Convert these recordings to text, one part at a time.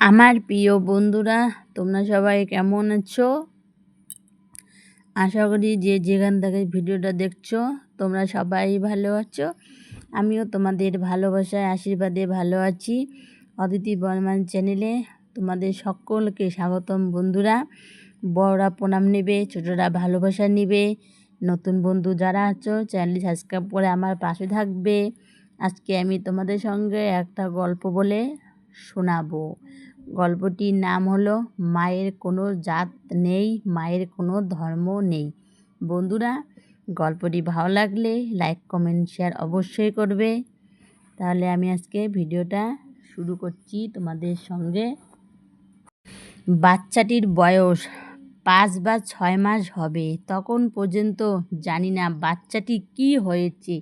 আমার প্রিয় বন্ধুরা, তোমরা সবাই কেমন আছো? আশা করি যে যেখান থেকে ভিডিওটা দেখছ, তোমরা সবাই ভালো আছো। আমিও তোমাদের ভালোবাসায়, আশীর্বাদে ভালো আছি। অদিতি বর্মান চ্যানেলে তোমাদের সকলকে স্বাগতম বন্ধুরা। বড়রা প্রণাম নেবে, ছোটরা ভালোবাসা নেবে। নতুন বন্ধু যারা আছো চ্যানেল সাবস্ক্রাইব করে আমার পাশে থাকবে। আজকে আমি তোমাদের সঙ্গে একটা গল্প বলে শোনাবো। গল্পটির নাম হলো, মায়ের কোনো জাত নেই, মায়ের কোনো ধর্ম নেই। বন্ধুরা, গল্পটি ভালো লাগলে লাইক কমেন্ট শেয়ার অবশ্যই করবে। তাহলে আমি আজকে ভিডিওটা শুরু করছি তোমাদের সঙ্গে। বাচ্চাটির বয়স পাঁচ বা ছয় মাস হবে। তখন পর্যন্ত জানি না বাচ্চাটি কি হয়েছে।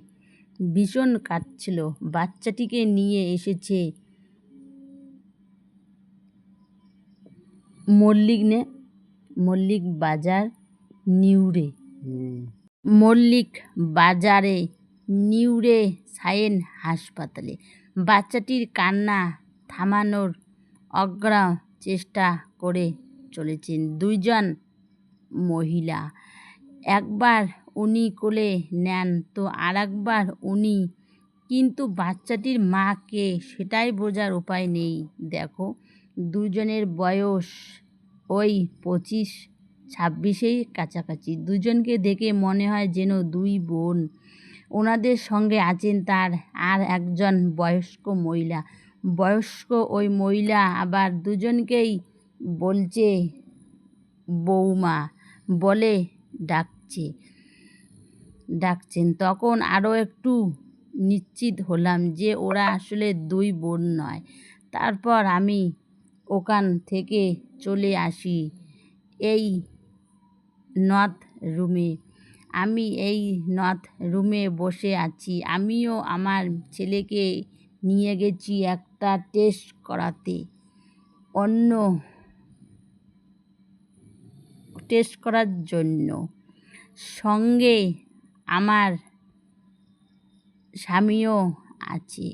ভীষণ কাঁদছিল। বাচ্চাটিকে নিয়ে এসেছে মল্লিক নে মল্লিক বাজার নিউরে মল্লিক বাজারে নিউরে সায়েন হাসপাতালে। বাচ্চাটির কান্না থামানোর অগ্রা চেষ্টা করে চলেছেন দুইজন মহিলা। একবার উনি কোলে নেন তো আর একবার উনি কিন্তু বাচ্চাটির মাকে সেটাই বোঝার উপায় নেই। দেখো দুজনের বয়স ওই পঁচিশ, ছাব্বিশেই কাছাকাছি। দুজনকে দেখে মনে হয় যেন দুই বোন। ওনাদের সঙ্গে আছেন তার আর একজন বয়স্ক মহিলা। বয়স্ক ওই মহিলা আবার দুজনকেই বলছে বৌমা বলে ডাকছে, ডাকছেন। তখন আরও একটু নিশ্চিত হলাম যে ওরা আসলে দুই বোন নয়। তারপর আমি ওখান থেকে চলে আসি এই নর্থ রুমে। আমি এই নর্থ রুমে বসে আছি। আমিও আমার ছেলেকে নিয়ে গেছি একটা টেস্ট করাতে। অন্য টেস্ট করার জন্য। সঙ্গে আমার স্বামীও আছে।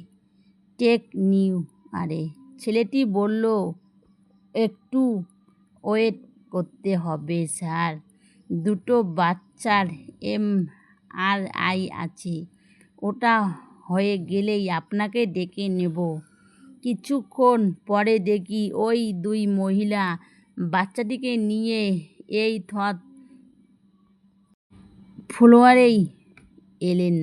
টেক নিউ, আরে ছেলেটি বলল একটু ওয়েট করতে হবে, স্যার। দুটো বাচ্চার এম আর আই আছে। ওটা হয়ে গেলেই আপনাকে ডেকে নেব। কিছুক্ষণ পরে দেখি ওই দুই মহিলা বাচ্চাটিকে নিয়ে এই থত ফ্লোয়ারেই এলেন।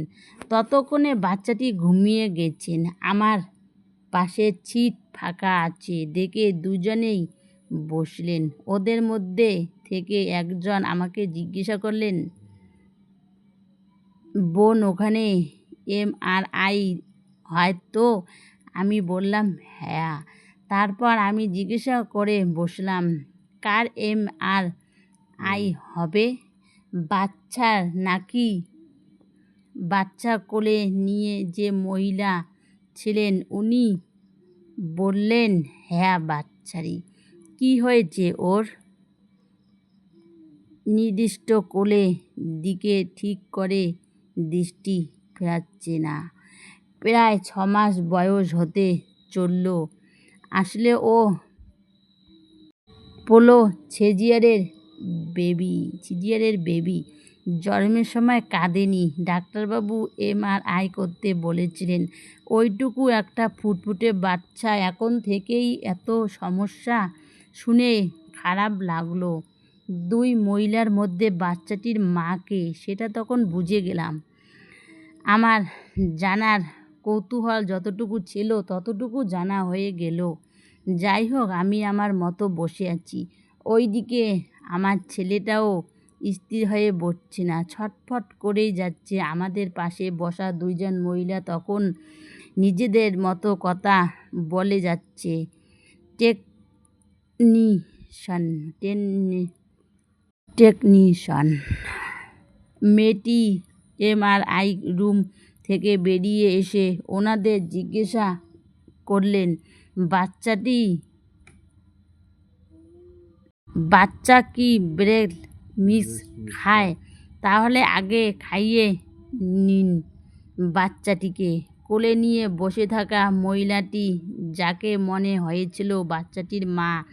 ততক্ষণে বাচ্চাটি ঘুমিয়ে গেছেন। আমার পাশে ছিট ফাঁকা আছে দেখে দুজনেই বসলেন। ওদের মধ্যে থেকে একজন আমাকে জিজ্ঞাসা করলেন, বোন, ওখানে এম আর আই হয়তো আমি বললাম হ্যাঁ। তারপর আমি জিজ্ঞাসা করে বসলাম, কার এম আর আই হবে? বাচ্চার নাকি? বাচ্চা কোলে নিয়ে যে মহিলা ছিলেন, উনি বললেন হ্যাঁ বাচ্চারই কি হয়েছে ওর? নির্দিষ্ট কোলে দিকে ঠিক করে দৃষ্টি ফেরাচ্ছে না। প্রায় ছ মাস বয়স হতে চলল। আসলে ও পোলো ছেজিয়ারের বেবি ছিজিয়ারের বেবি। জন্মের সময় কাঁদেনি। ডাক্তারবাবু এমআরআই করতে বলেছিলেন, ওইটুকু একটা ফুটফুটে বাচ্চা এখন থেকেই এত সমস্যা শুনে খারাপ লাগল। দুই মহিলার মধ্যে বাচ্চাটির মাকে, সেটা তখন বুঝে গেলাম। আমার জানার কৌতূহল যতটুকু ছিল ততটুকু জানা হয়ে গেল। যাই হোক, আমি আমার মতো বসে আছি। ওইদিকে আমার ছেলেটাও স্থির হয়ে বসছে না। ছটফট করেই যাচ্ছে। আমাদের পাশে বসা দুইজন মহিলা তখন নিজেদের মতো কথা বলে যাচ্ছে। টেকনিশান টেকনি টেকনিশান। মেয়েটি এমআরআই রুম থেকে বেরিয়ে এসে ওনাদের জিজ্ঞাসা করলেন, বাচ্চাটি, বাচ্চা কি ব্রেড মিক্স খায় তাহলে আগে খাইয়ে নিন। বাচ্চাটিকে কোলে নিয়ে বসে থাকা মহিলাটি যাকে মনে হয়েছিল বাচ্চাটির মা।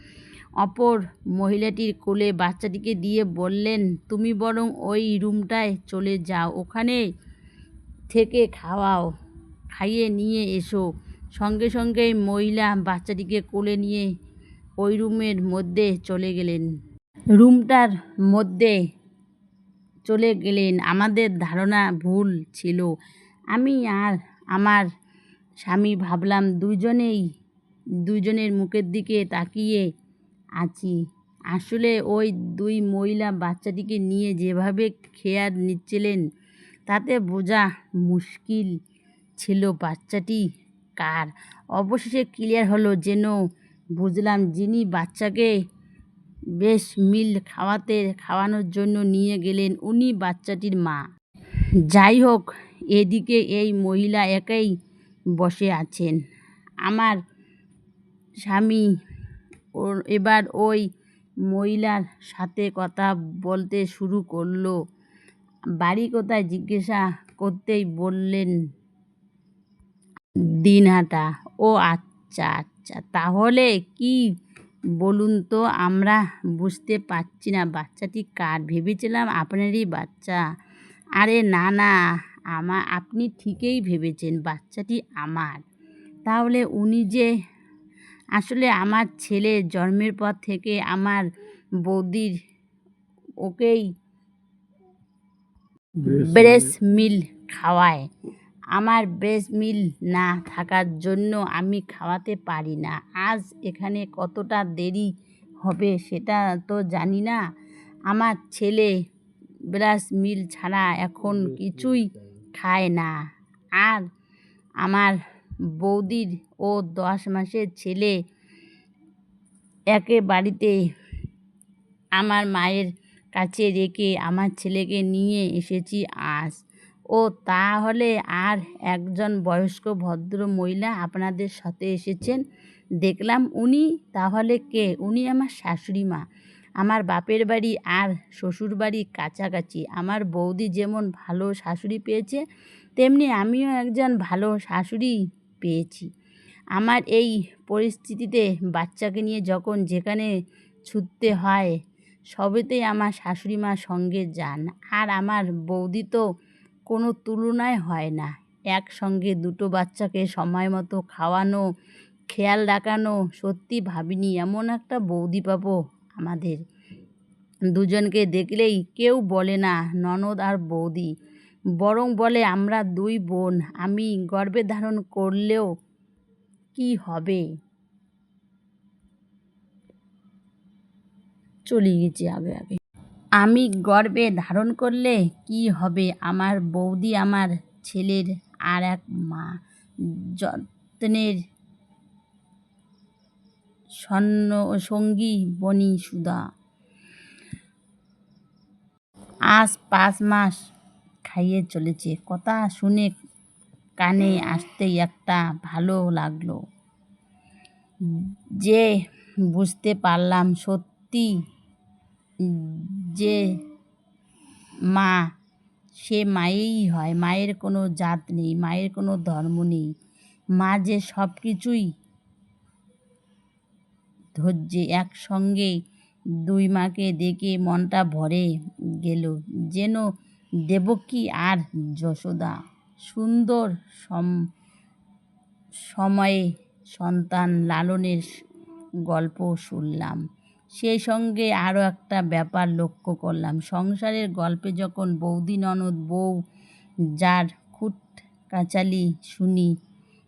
অপর মহিলাটির কোলে বাচ্চাটিকে দিয়ে বললেন তুমি বরং ওই রুমটায় চলে যাও ওখানে থেকে খাওয়াও খাইয়ে নিয়ে এসো। সঙ্গে সঙ্গেই মহিলা বাচ্চাটিকে কোলে নিয়ে ওই রুমের মধ্যে চলে গেলেন। রুমটার মধ্যে চলে গেলেন। আমাদের ধারণা ভুল ছিল। আমি আর আমার স্বামী ভাবলাম দুজনেই দুজনের মুখের দিকে তাকিয়ে আছি। আসলে ওই দুই মহিলা বাচ্চাটিকে নিয়ে যেভাবে খেয়াল নিচ্ছিলেন, তাতে বোঝা মুশকিল ছিল বাচ্চাটি কার। অবশেষে ক্লিয়ার হলো যেন বুঝলাম, যিনি বাচ্চাকে বেশ মিল খাওয়াতে, খাওয়ানোর জন্য নিয়ে গেলেন উনি বাচ্চাটির মা। যাই হোক, এদিকে এই মহিলা একাই বসে আছেন। আমার স্বামী ওর এবার ওই মহিলার সাথে কথা বলতে শুরু করল। বাড়ি কোথায় জিজ্ঞাসা করতেই বললেন, দিনহাটা। ও আচ্ছা আচ্ছা তাহলে কি বলুন তো আমরা বুঝতে পারছি না। বাচ্চাটি কার? ভেবেছিলাম আপনারই বাচ্চা। আরে না না আমা আপনি ঠিকই ভেবেছেন বাচ্চাটি আমার। তাহলে উনি যে আসলে আমার ছেলে জন্মের পর থেকে আমার বৌদির ওকেই ব্রেস্ট মিল। খাওয়ায়। আমার ব্রেস্ট মিল না থাকার জন্য আমি খাওয়াতে পারি না। আজ এখানে কতটা দেরি হবে সেটা তো জানি না। আমার ছেলে ব্রেস্ট মিল ছাড়া এখন কিছুই খায় না। আর আমার বৌদির ও দশ মাসের ছেলে একে বাড়িতে আমার মায়ের কাছে রেখে আমার ছেলেকে নিয়ে এসেছি আজ। ও তাহলে আর একজন বয়স্ক ভদ্র মহিলা আপনাদের সাথে এসেছেন? দেখলাম উনি, তাহলে কে? উনি আমার শাশুড়ি মা। আমার বাপের বাড়ি আর শ্বশুর বাড়ি কাছাকাছি। আমার বৌদি যেমন ভালো শাশুড়ি পেয়েছে, তেমনি আমিও একজন ভালো শাশুড়ি পেয়েছি। আমার এই পরিস্থিতিতে বাচ্চাকে নিয়ে যখন যেখানে ছুটতে হয়, সবেতেই আমার শাশুড়ি মা সঙ্গে যান। আর আমার বৌদি তো কোনো তুলনায় হয় না। একসঙ্গে দুটো বাচ্চাকে সময় মতো খাওয়ানো, খেয়াল রাখানো, সত্যি ভাবিনি এমন একটা বৌদি পাবো আমাদের। দুজনকে দেখলেই কেউ বলে না, ননদ আর বৌদি। বরং বলে, আমরা দুই বোন, আমি গর্ভে ধারণ করলেও কি হবে? চলে গেছি আগে আগে। আমি গর্ভে ধারণ করলে কি হবে? আমার বৌদি আমার ছেলের আর এক মা। যত্নের স্বর্ণ সঙ্গী বনি সুদা আজ পাঁচ মাস খাইয়ে চলেছে। কথা শুনে কানে আসতেই একটা ভালো লাগল। যে বুঝতে পারলাম সত্যি যে মা, সে মায়েই হয়, মায়ের কোনো জাত নেই, মায়ের কোনো ধর্ম নেই। মা যে সব কিছুই ধৈর্যে একসঙ্গে দুই মাকে দেখে মনটা ভরে গেল। যেন দেবকী আর যশোদা সুন্দর সম, সময়ে সন্তান লালনের গল্প শুনলাম। সেই সঙ্গে আরও একটা ব্যাপার লক্ষ্য করলাম। সংসারের গল্পে যখন বৌদি ননদ বউ যার খুট কাচালি শুনি,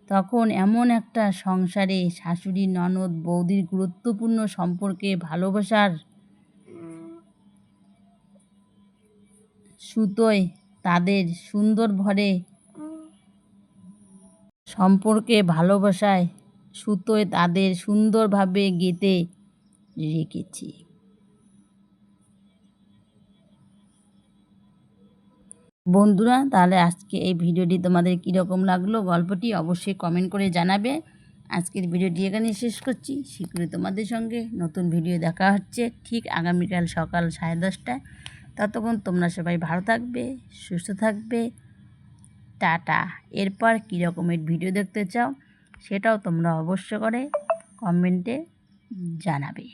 তখন এমন একটা সংসারে শাশুড়ি ননদ বৌদির গুরুত্বপূর্ণ সম্পর্কে ভালোবাসার সুতোয় তাদের সুন্দর ভরে সম্পর্কে ভালোবাসায় সুতোয় তাদের সুন্দরভাবে গেঁথে রেখেছি বন্ধুরা, তাহলে আজকে এই ভিডিওটি তোমাদের কীরকম লাগল? গল্পটি অবশ্যই কমেন্ট করে জানাবে। আজকের ভিডিওটি এখানে শেষ করছি। শীঘ্রই তোমাদের সঙ্গে নতুন ভিডিও দেখা হচ্ছে ঠিক আগামীকাল সকাল সাড়ে দশটায়। ততক্ষণ তোমরা সবাই ভালো থাকবে, সুস্থ থাকবে। টাটা। এরপর কী রকমের ভিডিও দেখতে চাও সেটাও তোমরা অবশ্য করে কমেন্টে জানাবে।